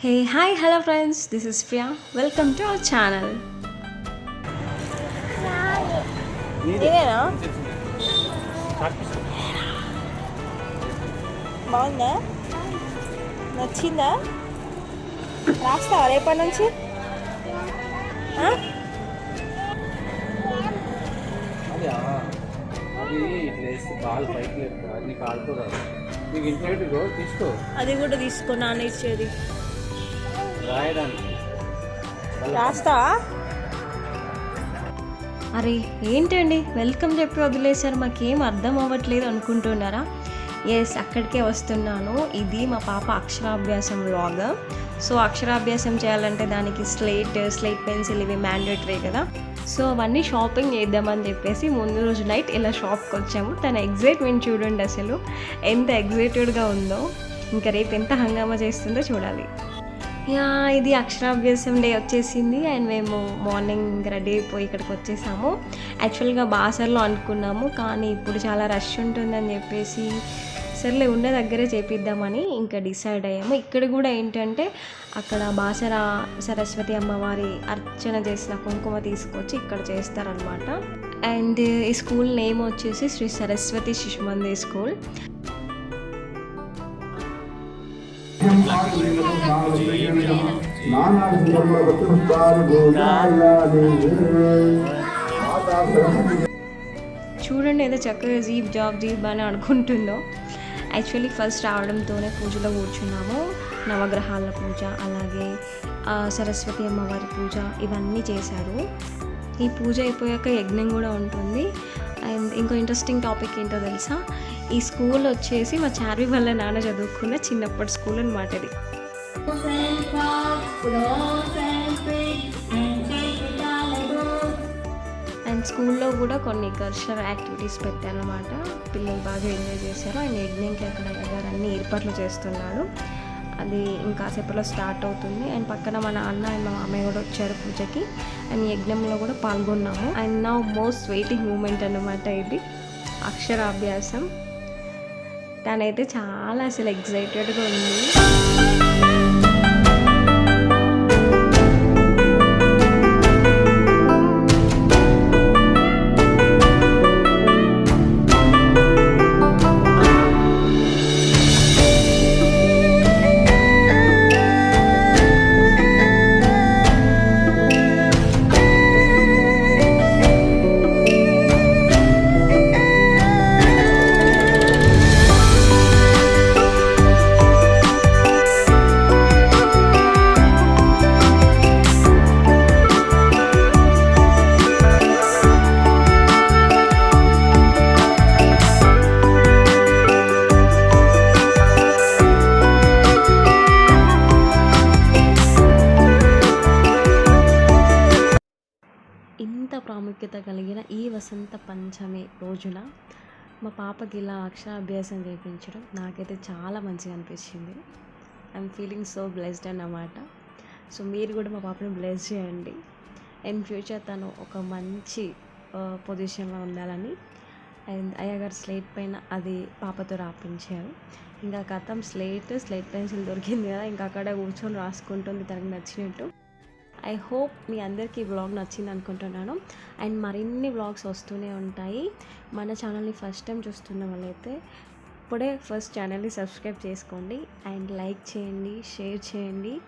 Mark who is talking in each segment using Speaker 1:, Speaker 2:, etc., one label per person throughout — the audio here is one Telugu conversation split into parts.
Speaker 1: Hey hi hello friends this is Priya welcome to our channel
Speaker 2: ఇదేనా? బాగుందా? నచ్చిందా? రాస్తావా రేపటి నుంచి?
Speaker 3: అదే
Speaker 2: కూడా తీసుకో నాన్న ఇచ్చేది. రాస్తావా?
Speaker 1: అరే ఏంటండి? వెల్కమ్ చెప్పి వదిలేశారు. మాకేం అర్థం అవ్వట్లేదు అనుకుంటున్నారా? ఎస్ అక్కడికే వస్తున్నాను. ఇది మా పాప అక్షరాభ్యాసం వ్లాగ్ సో అక్షరాభ్యాసం చేయాలంటే దానికి స్లేట్ స్లేట్ పెన్సిల్ ఇవి మ్యాండేటరీ కదా. సో అవన్నీ షాపింగ్ చేద్దామని చెప్పేసి ముందు రోజు నైట్ ఇలా షాప్కి వచ్చాము. తన ఎగ్జైట్మెంట్ చూడండి అసలు. ఎంత ఎగ్జైటెడ్గా ఉందో. ఇంకా రేపు ఎంత హంగామా చేస్తుందో చూడాలి. యా ఇది అక్షరాభ్యాసం డే వచ్చేసింది అండ్ మేము మార్నింగ్ రెడీ అయిపోయి ఇక్కడికి వచ్చేసాము. యాక్చువల్గా బాసర్లో అనుకున్నాము కానీ ఇప్పుడు చాలా రష్ ఉంటుందని చెప్పేసి సర్లే ఉన్న దగ్గరే చేపిద్దామని ఇంకా డిసైడ్ అయ్యాము. ఇక్కడ కూడా ఏంటంటే అక్కడ బాసర సరస్వతి అమ్మవారి అర్చన చేసిన కుంకుమ తీసుకొచ్చి ఇక్కడ చేస్తారనమాట అండ్ ఈ స్కూల్ నేమ్ వచ్చేసి శ్రీ సరస్వతి శిశు స్కూల్. చూడండి ఏదో చక్కగా జీప్ జాబ్ జీప్ అని అనుకుంటుందో. యాక్చువల్లీ ఫస్ట్ రావడంతోనే పూజలో కూర్చున్నాము. నవగ్రహాల పూజ అలాగే సరస్వతి అమ్మవారి పూజ ఇవన్నీ చేశారు. ఈ పూజ అయిపోయాక యజ్ఞం కూడా ఉంటుంది. అండ్ ఇంకో ఇంట్రెస్టింగ్ టాపిక్ ఏంటో తెలుసా? ఈ స్కూల్ వచ్చేసి మా చార్వి వల్ల నాన్న చదువుకున్న చిన్నప్పటి స్కూల్ అనమాట ఇది. అండ్ స్కూల్లో కూడా కొన్ని కల్చరల్ యాక్టివిటీస్ పెట్టానమాట పిల్లలు బాగా ఎంజాయ్ చేశారు. అండ్ యజ్ఞంకి అక్కడ గారు అన్ని ఏర్పాట్లు చేస్తున్నాడు అది ఇంకా సేపట్లో స్టార్ట్ అవుతుంది. అండ్ పక్కన మా నాన్న అండ్ మా మామయ్య కూడా వచ్చారు పూజకి. అండ్ యజ్ఞంలో కూడా పాల్గొన్నాము. అండ్ నా మోస్ట్ వెయిటింగ్ మూమెంట్ అన్నమాట ఇది. అక్షరాభ్యాసం. తనైతే చాలా అసలు ఎగ్జైటెడ్గా ఉంది. ఇంత ప్రాముఖ్యత కలిగిన ఈ వసంత పంచమి రోజున మా పాపకి ఇలా అక్షరాభ్యాసం చేయించడం నాకైతే చాలా మంచిగా అనిపించింది. ఐఎమ్ ఫీలింగ్ సో బ్లెస్డ్ అన్నమాట. సో మీరు కూడా మా పాపని బ్లెస్ చేయండి. ఇన్ ఫ్యూచర్ తను ఒక మంచి పొజిషన్లో ఉండాలని అండ్ అయ్యగారు స్లేట్ పైన అది పాపతో రాపించారు. ఇంకా కథం స్లేట్ స్లేట్ పెన్సిల్ దొరికింది కదా ఇంకా అక్కడ కూర్చొని రాసుకుంటుంది తనకు నచ్చినట్టు. ఐ హోప్ మీ అందరికీ ఈ వ్లాగ్ నచ్చింది అనుకుంటున్నాను. అండ్ మరిన్ని వ్లాగ్స్ వస్తూనే ఉంటాయి. మన ఛానల్ని ఫస్ట్ టైం చూస్తున్న వాళ్ళైతే ఇప్పుడే ఫస్ట్ ఛానల్ని సబ్స్క్రైబ్ చేసుకోండి. అండ్ లైక్ చేయండి షేర్ చేయండి.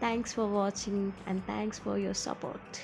Speaker 1: Thanks for watching and thanks for your support